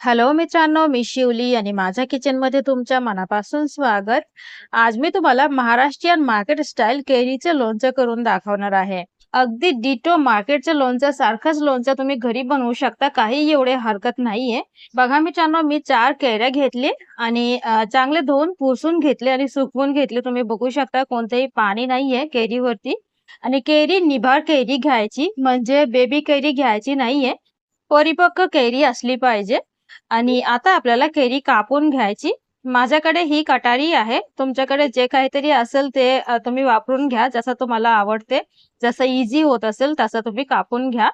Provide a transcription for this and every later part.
Hello मित्रांनो, मी शिवली आणि माझ्या किचनमध्ये तुमच्या मनापासून स्वागत. आज मी तुम्हाला महाराष्ट्रीयन मार्केट स्टाईल केळीचं लोणचं करून दाखवणार आहे. अगदी डिटो मार्केटच्या लोणचं सारखंच लोणचं तुम्ही घरी बनवू शकता. काही एवढे हरकत नाहीये. बघा मित्रांनो, मी चार कैऱ्या घेतली आणि चांगले धुवून पुसून घेतले आणि सुकवून घेतले. तुम्ही बघू शकता कोणतेही पाणी नाहीये कैरीवरती आणि कैरी निभार कैरी घ्यायची म्हणजे बेबी कैरी घ्यायची नाहीये. परिपक्व कैरी असली पाहिजे. आणि आता आपल्याला कैरी कापून घ्यायची. माझ्याकडे ही कटारी आहे. तुमच्याकडे जे काहीतरी असेल ते तुम्ही वापरून घ्या. जसं तुम्हाला आवडते, जसं इझी होत असेल तसं तुम्ही कापून घ्या.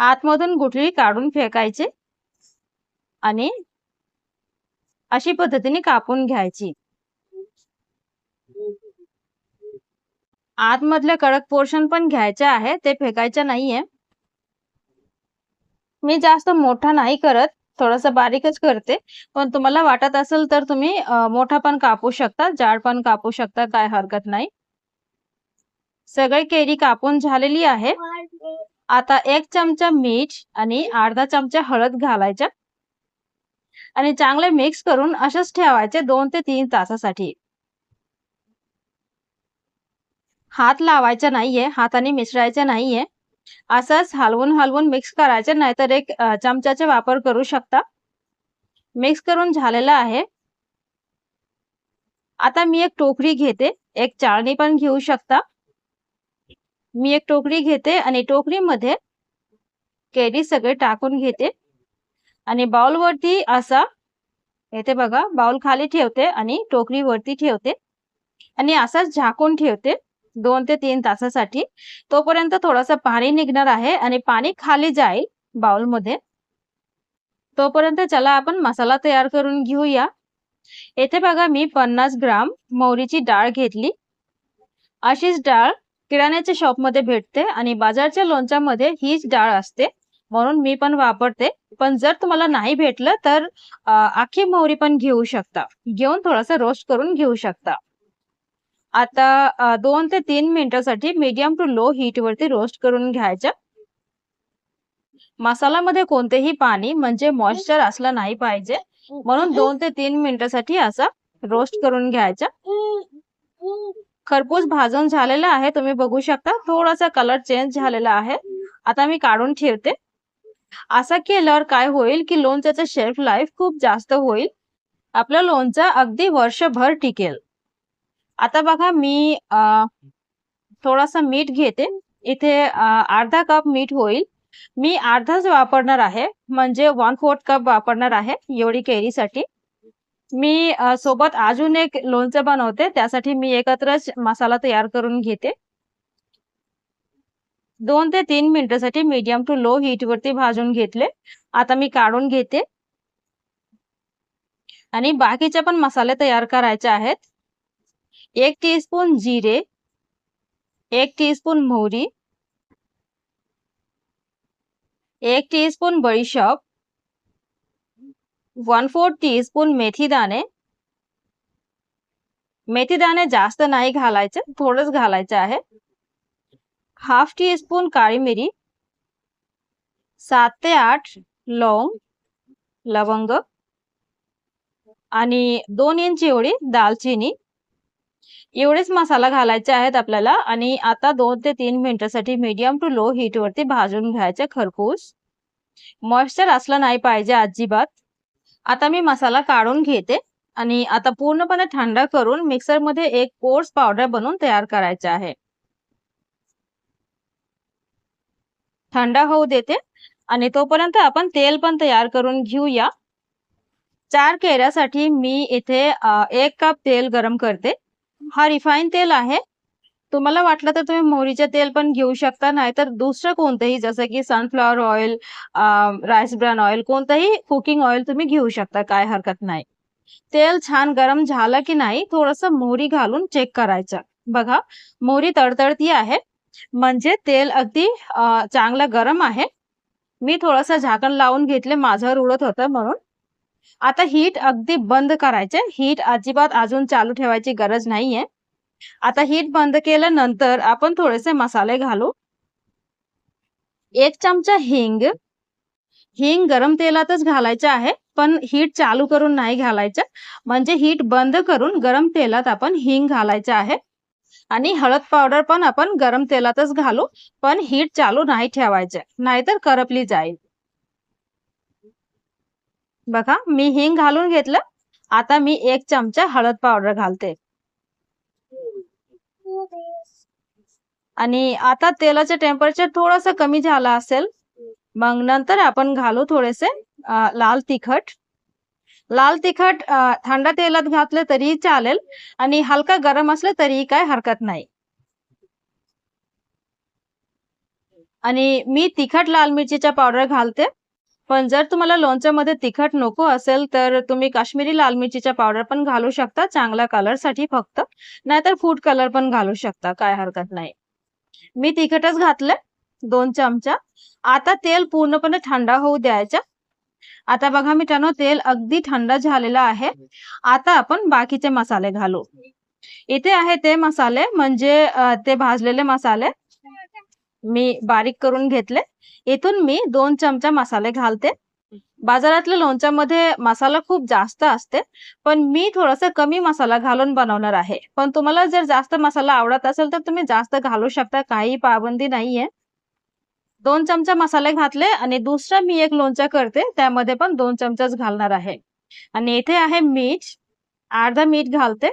आतमधून गुठळी काढून फेकायची. आणि अशी पद्धतीने कापून घ्यायची. आतमधले कडक पोर्शन पण घ्यायचे आहे. ते फेकायचे नाहीये. मी जास्त मोठा नाही करत. थोडासा बारीकच करते. पण तुम्हाला वाटत असेल तर तुम्ही मोठा पण कापू शकता, जाड पण कापू शकता, काय हरकत नाही. सगळी कैरी कापून झालेली आहे. आता एक चमचा मीठ आणि अर्धा चमचा हळद घालायच्या. आणि चांगले मिक्स करून असेच ठेवायचे दोन ते तीन तासासाठी. हात लावायचा नाहीये, हाताने मिसळायचा नाहीये. असंच हलवून-हलवून मिक्स करायचं, नाहीतर एक चमचाचा वापर करू शकता. मिक्स करून झालेलं आहे. आता मी एक टोकरी घेते. एक चाळणी पण घेऊ शकता. मी एक टोकरी घेते आणि टोकरीमध्ये केळी सगळे टाकून घेते. आणि बाउलवरती असा येते बघा बाउल खाली ठेवते आणि टोकरी वरती ठेवते. आणि असाच झाकून ठेवते दोन ते तीन तासासाठी. तोपर्यंत थोडंसं पाणी निघणार आहे आणि पाणी खाली जाईल बाउलमध्ये. तोपर्यंत चला आपण मसाला तयार करून घेऊया. येथे बघा मी 50 ग्राम मोहरीची डाळ घेतली. अशीच डाळ किराण्याच्या शॉपमध्ये भेटते आणि बाजारच्या लोणच्यामध्ये हीच डाळ असते. म्हणून मी पण वापरते. पण जर तुम्हाला नाही भेटलं तर आखी मोहरी पण घेऊ शकता. घेऊन थोडंसं रोस्ट करून घेऊ शकता. आता दोन ते तीन मिनिटासाठी मीडियम टू लो हीट वरती रोस्ट करून घ्यायच्या. मसाल्यामध्ये कोणतेही पाणी म्हणजे मॉइश्चर असलं नाही पाहिजे. म्हणून दोन ते तीन मिनिटासाठी असा रोस्ट करून घ्यायचा. खरपूस भाजून झालेला आहे. तुम्ही बघू शकता थोडासा कलर चेंज झालेला आहे. आता मी काढून ठेवते. असं केल्यावर काय होईल, की लोणच्याचं शेल्फ लाईफ खूप जास्त होईल. आपलं लोणचं अगदी वर्षभर टिकेल. आता बघा मी थोडासा मीठ घेते. इथे अर्धा कप मीठ होईल. मी अर्धाच वापरणार आहे. म्हणजे 1/4 कप वापरणार आहे एवढी कैरीसाठी. मी सोबत अजून एक लोणचं बनवते. त्यासाठी मी एकत्रच मसाला तयार करून घेते. दोन ते तीन मिनिटासाठी मीडियम टू लो हीटवरती भाजून घेतले. आता मी काढून घेते. आणि बाकीचे पण मसाले तयार करायचे आहेत. एक टीस्पून जिरे, एक टीस्पून मोहरी, एक टीस्पून बडीशोप, 1/4 टीस्पून मेथी मेथीदाणे मेथी जास्त नाही घालायचे, थोडंच घालायचं आहे. हाफ टीस्पून काळी मिरी, सात ते आठ लवंग, लवंग आणि दोन इंच एवढी दालचिनी. एवढेच मसाला घालायचे आहेत आपल्याला आणि आता दोन ते तीन मिनिटासाठी मीडियम टू लो हीट वरती भाजून घ्यायचे खरपूस. मॉइश्चर असलं नाही पाहिजे अजिबात. आता मी मसाला काढून घेते आणि आता पूर्णपणे थंड करून मिक्सरमध्ये एक कोर्स पावडर बनवून तयार करायचे आहे. थंड होऊ देते आणि तोपर्यंत आपण तेल पण तयार करून घेऊया. चार केऱ्यासाठी मी इथे एक कप तेल गरम करते. हा रिफाईन तेल आहे. तुम्हाला वाटलं तर तुम्ही मोहरीचे तेल पण घेऊ शकता, नाहीतर दुसरं कोणतंही जसं की sunflower oil, rice bran oil कोणतंही कुकिंग ऑइल तुम्ही घेऊ शकता, काय हरकत नाही. तेल छान गरम झालं की नाही थोडंसं मोहरी घालून चेक करायचं. बघा मोहरी तडतडती आहे. म्हणजे तेल अगदी चांगलं गरम आहे. मी थोडंसं झाकण लावून घेतले माझ्यावर उडत होतं म्हणून. आता हीट अगदी बंद करायचे. हीट अजिबात अजून चालू ठेवायची गरज नाहीये. आता हीट बंद केल्यानंतर आपण थोडेसे मसाले घालू. एक चमचा हिंग. हिंग गरम तेलातच घालायचं आहे. पण हीट चालू करून नाही घालायचं म्हणजे हीट बंद करून गरम तेलात आपण हिंग घालायचं आहे आणि हळद पावडर पण आपण गरम तेलातच घालू पण हीट चालू नाही ठेवायचं नाहीतर करपली जाईल बघा मी हिंग घालून घेतलं. आता मी एक चमचा हळद पावडर घालते. आणि आता तेलाचं टेम्परेचर थोडस कमी झालं असेल मग नंतर आपण घालू थोडेसे लाल तिखट. लाल तिखट थंड तेलात घातले तरी चालेल आणि हलका गरम असले तरीही काय हरकत नाही. आणि मी तिखट लाल मिरचीचा पावडर घालते. पण जर तुम्हाला लोणच्यामध्ये तिखट नको असेल तर तुम्ही काश्मीरी लाल मिरचीचा पावडर पण घालू शकता चांगल्या कलरसाठी फक्त. नाहीतर फूड कलर पण घालू शकता काय हरकत नाही. मी तिखटच घातले दोन चमचा. आता तेल पूर्णपणे थंड होऊ द्यायचा. आता बघा मित्रांनो तेल अगदी थंड झालेलं आहे. आता आपण बाकीचे मसाले घालू. इथे आहे ते मसाले म्हणजे ते भाजलेले मसाले. मी बारीक करून घेतले. इथून मी दोन चमचा मसाले घालते. बाजारातल्या लोणच्यामध्ये मसाला खूप जास्त असते पण मी थोडासा कमी मसाला घालून बनवणार आहे. पण तुम्हाला जर जास्त मसाला आवडत असेल तर तुम्ही जास्त घालू शकता काही पाबंदी नाहीये. दोन चमचा मसाले घातले आणि दुसरा मी एक लोणचा करते त्यामध्ये पण दोन चमचाच घालणार आहे. आणि इथे आहे मीठ. अर्धा मीठ घालते.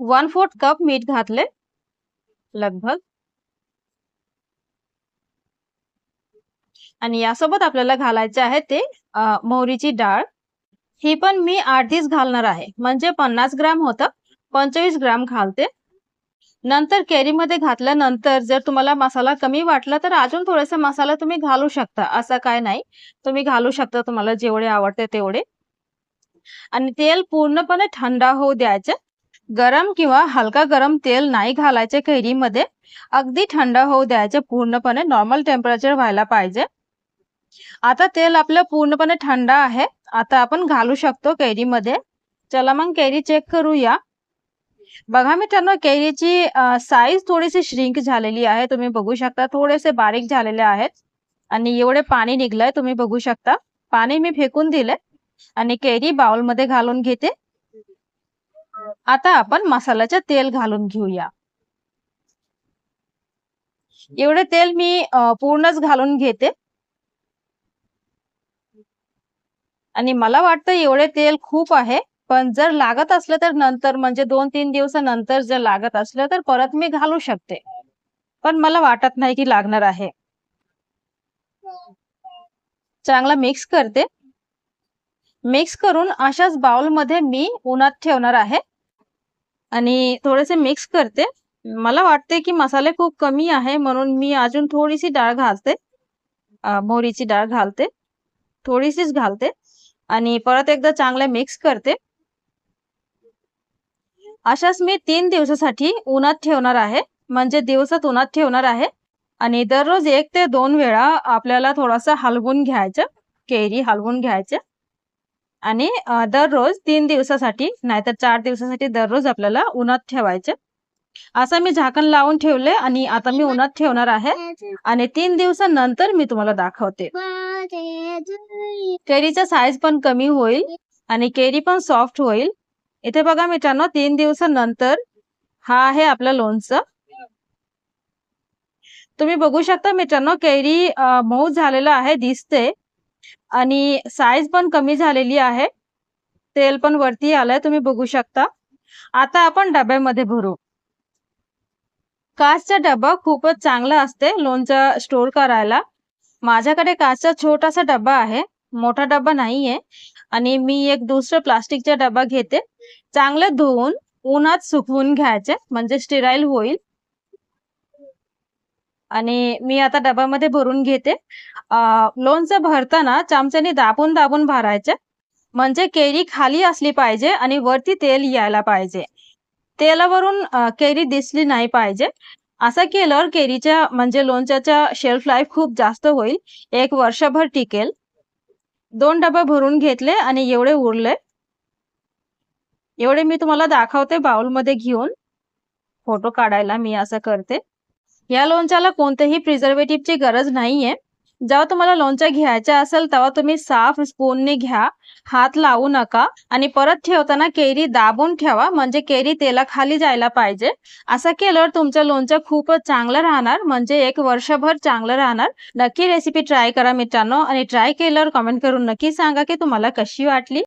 वन फोर्थ कप मीठ घातले. लगभग. आणि यासोबत आपल्याला घालायचे आहे ते मोहरीची डाळ. ही पण मी अर्धीच घालणार आहे. म्हणजे पन्नास ग्राम होतं. पंचवीस ग्राम घालते. नंतर केरीमध्ये घातल्यानंतर जर तुम्हाला मसाला कमी वाटला तर अजून थोडासा मसाला तुम्ही घालू शकता. असं काय नाही. तुम्ही घालू शकता. तुम्हाला जेवढे आवडते तेवढे. आणि तेल पूर्णपणे थंड होऊ द्यायचे. गरम किंवा हलका गरम तेल नाही घालायचे कैरीमध्ये. अगदी थंड होऊ द्यायचे. पूर्णपणे नॉर्मल टेम्परेचर व्हायला पाहिजे. आता तेल आपलं पूर्णपणे थंड आहे. आता आपण घालू शकतो कैरीमध्ये. चला मग कैरी चेक करूया. बघा मित्रांनो कैरीची साईज थोडीशी श्रिंक झालेली आहे. तुम्ही बघू शकता थोडेसे बारीक झालेले आहेत. आणि एवढे पाणी निघलंय तुम्ही बघू शकता. पाणी मी फेकून दिले आणि कैरी बाउलमध्ये घालून घेते. आता आपण मसाल्याचे तेल घालून घेऊया. एवढे तेल मी पूर्णच घालून घेते. आणि मला वाटतं एवढे तेल खूप आहे पण जर लागत असलं तर नंतर म्हणजे दोन तीन दिवसानंतर जर लागत असलं तर परत मी घालू शकते. पण मला वाटत नाही की लागणार आहे. चांगला मिक्स करते. मिक्स करून अशाच बाउलमध्ये मी उन्हात ठेवणार आहे. आणि थोडेसे मिक्स करते. मला वाटते की मसाले खूप कमी आहे म्हणून मी अजून थोडीशी डाळ घालते. मोहरीची डाळ घालते. थोडीशीच घालते. आणि परत एकदा चांगले मिक्स करते. अशाच मी तीन दिवसासाठी उन्हात ठेवणार आहे. म्हणजे दिवसात उन्हात ठेवणार आहे. आणि दररोज एक ते दोन वेळा आपल्याला थोडासा हलवून घ्यायचं केरी हलवून घ्यायचं. आणि दररोज तीन दिवसासाठी नाहीतर चार दिवसासाठी दररोज आपल्याला उन्हात ठेवायचं. असं मी झाकण लावून ठेवले आणि आता मी उन्हात ठेवणार आहे. आणि तीन दिवसानंतर मी तुम्हाला दाखवते. केरीचा साईज पण कमी होईल आणि केरी पण सॉफ्ट होईल. इथे बघा मित्रांनो तीन दिवसानंतर हा आहे आपलं लोणचं. तुम्ही बघू शकता मित्रांनो कैरी मऊ झालेलं आहे दिसते. आणि साईज पण कमी झालेली आहे. तेल पण वरती आलंय तुम्ही बघू शकता. आता आपण डब्यामध्ये भरू. काचचा डबा खूपच चांगला असते लोणचं स्टोर करायला. माझ्याकडे काचचा छोटासा डबा आहे. मोठा डबा नाहीये. आणि मी एक दुसरं प्लास्टिकचा डबा घेते. चांगलं धुवून उन्हात सुकवून घ्यायचे म्हणजे स्टिराईल होईल. आणि मी आता डब्यामध्ये भरून घेते. लोणचं भरताना चमच्याने दाबून दाबून भरायचे. म्हणजे केरी खाली असली पाहिजे आणि वरती तेल यायला पाहिजे. तेलावरून केरी दिसली नाही पाहिजे. असं केल्यावर केरीच्या म्हणजे लोणच्याच्या शेल्फ लाईफ खूप जास्त होईल. एक वर्षभर टिकेल. दोन डबे भरून घेतले आणि एवढे उरले. एवढे मी तुम्हाला दाखवते बाउलमध्ये घेऊन. फोटो काढायला मी असं करते. या लोणच्याला कोणतेही प्रिझर्वेटिव्हची गरज नाहीये. जेव्हा तुम्हाला लोणचं घ्यायचं असेल तेव्हा तुम्ही साफ स्पूनने घ्या. हात लावू नका. आणि परत ठेवताना केरी दाबून ठेवा. म्हणजे कैरी तेलाखाली जायला पाहिजे. असं केल्यावर तुमचं लोणचं खूपच चांगलं राहणार. म्हणजे एक वर्षभर चांगलं राहणार. नक्की रेसिपी ट्राय करा मित्रांनो. आणि ट्राय केल्यावर कमेंट करून नक्की सांगा की तुम्हाला कशी वाटली.